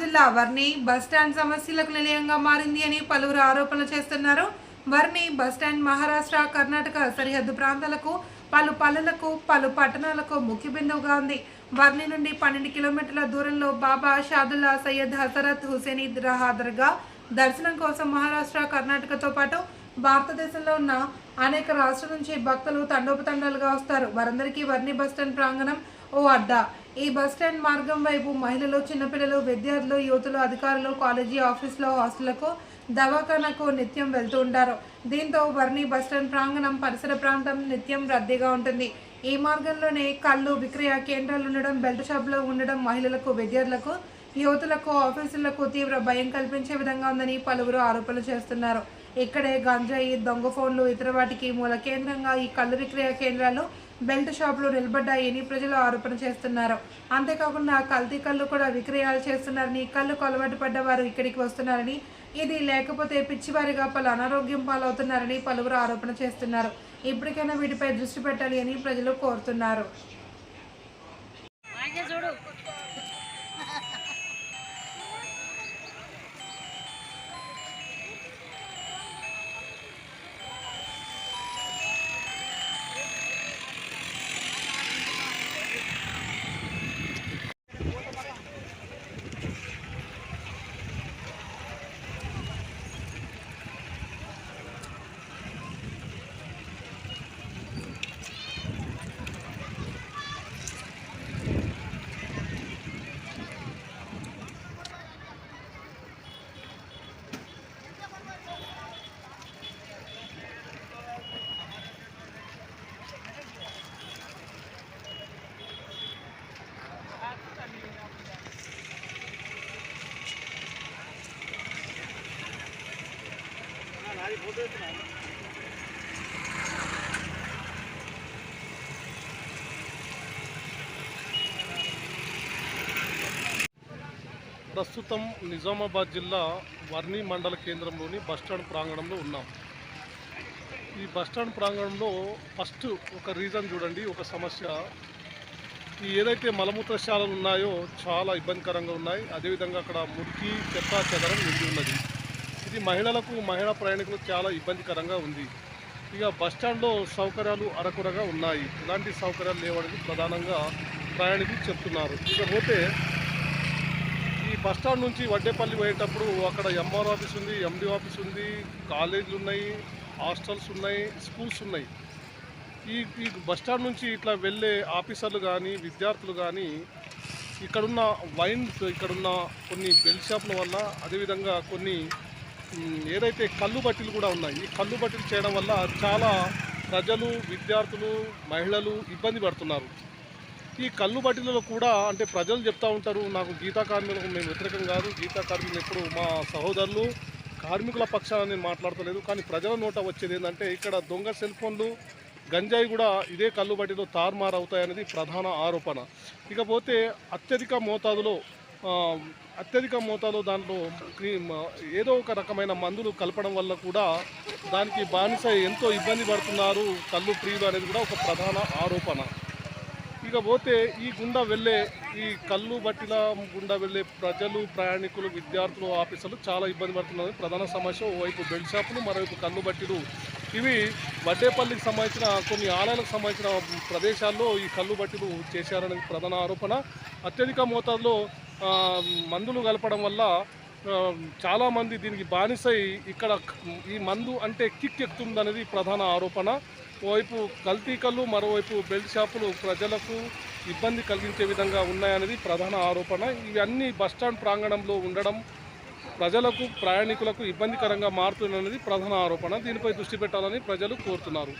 జిల్లా వర్ణి బస్టాండ్ సమస్యలకు నిలయంగా మారింది అని పలువురు ఆరోపణలు చేస్తున్నారు. వర్ణి బస్టాండ్ మహారాష్ట్ర కర్ణాటక సరిహద్దు ప్రాంతాలకు పలు పల్లెలకు పలు పట్టణాలకు ముఖ్య బిందువుగా ఉంది. వర్ణి నుండి పన్నెండు కిలోమీటర్ల దూరంలో బాబా షాదుల్లా సయ్యద్ హసరత్ హుసేన్ ఈద్రహా దర్గా దర్శనం కోసం మహారాష్ట్ర కర్ణాటకతో పాటు భారతదేశంలో ఉన్న అనేక రాష్ట్రాల నుంచి భక్తులు తండోపతండాలుగా వస్తారు. వారందరికీ వర్ణి బస్టాండ్ ప్రాంగణం ఓ అడ్డా. ఈ బస్టాండ్ మార్గం వైపు మహిళలు చిన్నపిల్లలు విద్యార్థులు యువతులు అధికారులు కాలేజీ ఆఫీసులో హాస్టళ్ళకు దవాఖానకు నిత్యం వెళ్తూ ఉంటారు. దీంతో వర్ణి బస్టాండ్ ప్రాంగణం పరిసర ప్రాంతం నిత్యం రద్దీగా ఉంటుంది. ఈ మార్గంలోనే కళ్ళు విక్రయ కేంద్రాలు ఉండడం బెల్ట్ షాప్లో ఉండడం మహిళలకు విద్యార్థులకు యువతులకు ఆఫీసులకు తీవ్ర భయం కల్పించే విధంగా ఉందని పలువురు ఆరోపణలు చేస్తున్నారు. ఇక్కడే గంజాయి దొంగ ఫోన్లు ఇతర వాటికి మూల కేంద్రంగా ఈ కళ్ళు విక్రయ కేంద్రాలు బెల్ట్ షాపులు నిలబడ్డాయని ప్రజలు ఆరోపణ చేస్తున్నారు. అంతేకాకుండా కల్తీ కళ్ళు కూడా విక్రయాలు చేస్తున్నారని కళ్ళకు అలవాటు పడ్డ వారు ఇక్కడికి వస్తున్నారని ఇది లేకపోతే పిచ్చివారిగా పలు అనారోగ్యం పాలవుతున్నారని పలువురు ఆరోపణ చేస్తున్నారు. ఇప్పటికైనా వీటిపై దృష్టి పెట్టాలి అని ప్రజలు కోరుతున్నారు. ప్రస్తుతం నిజామాబాద్ జిల్లా వర్ణి మండల కేంద్రంలోని బస్టాండ్ ప్రాంగణంలో ఉన్నాం. ఈ బస్టాండ్ ప్రాంగణంలో ఫస్ట్ ఒక రీజన్ చూడండి ఒక సమస్య. ఈ ఏదైతే మలమూత్రశాలలు ఉన్నాయో చాలా ఇబ్బందికరంగా ఉన్నాయి. అదేవిధంగా అక్కడ మురికి చెత్త చెదరం నిండి ఉన్నది. ఇది మహిళలకు మహిళా ప్రయాణికులకు చాలా ఇబ్బందికరంగా ఉంది. ఇక బస్టాండ్లో సౌకర్యాలు అరకురగా ఉన్నాయి. ఇలాంటి సౌకర్యాలు లేవని ప్రధానంగా ప్రయాణికులు చెప్తున్నారు. ఇకపోతే ఈ బస్ స్టాండ్ నుంచి వడ్డేపల్లి పోయేటప్పుడు అక్కడ ఎంఆర్ ఆఫీస్ ఉంది ఎండి ఆఫీస్ ఉంది కాలేజీలు ఉన్నాయి హాస్టల్స్ ఉన్నాయి స్కూల్స్ ఉన్నాయి. ఈ ఈ బస్ స్టాండ్ నుంచి ఇట్లా వెళ్ళే ఆఫీసర్లు కానీ విద్యార్థులు కానీ ఇక్కడున్న వైన్ ఇక్కడున్న కొన్ని బెల్ షాపుల వల్ల అదేవిధంగా కొన్ని ఏదైతే కళ్ళు బట్టీలు కూడా ఉన్నాయి ఈ కళ్ళు బట్టీలు చేయడం వల్ల చాలా ప్రజలు విద్యార్థులు మహిళలు ఇబ్బంది పడుతున్నారు. ఈ కళ్ళు బట్టీలలో కూడా అంటే ప్రజలు చెప్తా ఉంటారు నాకు గీతా కార్మికులకు మేము వ్యతిరేకం కాదు గీతా కార్మికులు ఎప్పుడు మా సహోదరులు కార్మికుల పక్షాన నేను మాట్లాడతలేదు కానీ ప్రజల నోట వచ్చేది ఏంటంటే ఇక్కడ దొంగ సెల్ ఫోన్లు గంజాయి కూడా ఇదే కళ్ళు బట్టిలో తారుమారు అవుతాయనేది ప్రధాన ఆరోపణ. ఇకపోతే అత్యధిక మోతాదులో అత్యధిక మోతాదులో దాంట్లో క్రీమ్ ఏదో ఒక రకమైన మందులు కలపడం వల్ల కూడా దానికి బానిస ఎంతో ఇబ్బంది పడుతున్నారు. కళ్ళు ప్రియులు అనేది కూడా ఒక ప్రధాన ఆరోపణ. ఇకపోతే ఈ గుండా వెళ్ళే ఈ కళ్ళు బట్టిన గుండా వెళ్ళే ప్రజలు ప్రయాణికులు విద్యార్థులు ఆఫీసర్లు చాలా ఇబ్బంది పడుతున్నారు. ప్రధాన సమస్య ఓవైపు బెల్ట్ షాపులు మరోవైపు కళ్ళు బట్టిలు ఇవి వడ్డేపల్లికి సంబంధించిన కొన్ని ఆలయాలకు సంబంధించిన ప్రదేశాల్లో ఈ కళ్ళు బట్టిలు చేశారనేది ప్రధాన ఆరోపణ. అత్యధిక మోతాదులో మందులు కలపడం వల్ల చాలామంది దీనికి బానిసై ఇక్కడ ఈ మందు అంటే కిక్ ఎక్కుతుందనేది ప్రధాన ఆరోపణ. ఓవైపు కల్తీ కళ్ళు మరోవైపు బెల్ట్ షాపులు ప్రజలకు ఇబ్బంది కలిగించే విధంగా ఉన్నాయనేది ప్రధాన ఆరోపణ. ఇవన్నీ బస్టాండ్ ప్రాంగణంలో ఉండడం ప్రజలకు ప్రయాణికులకు ఇబ్బందికరంగా మారుతుందనేది ప్రధాన ఆరోపణ. దీనిపై దృష్టి పెట్టాలని ప్రజలు కోరుతున్నారు.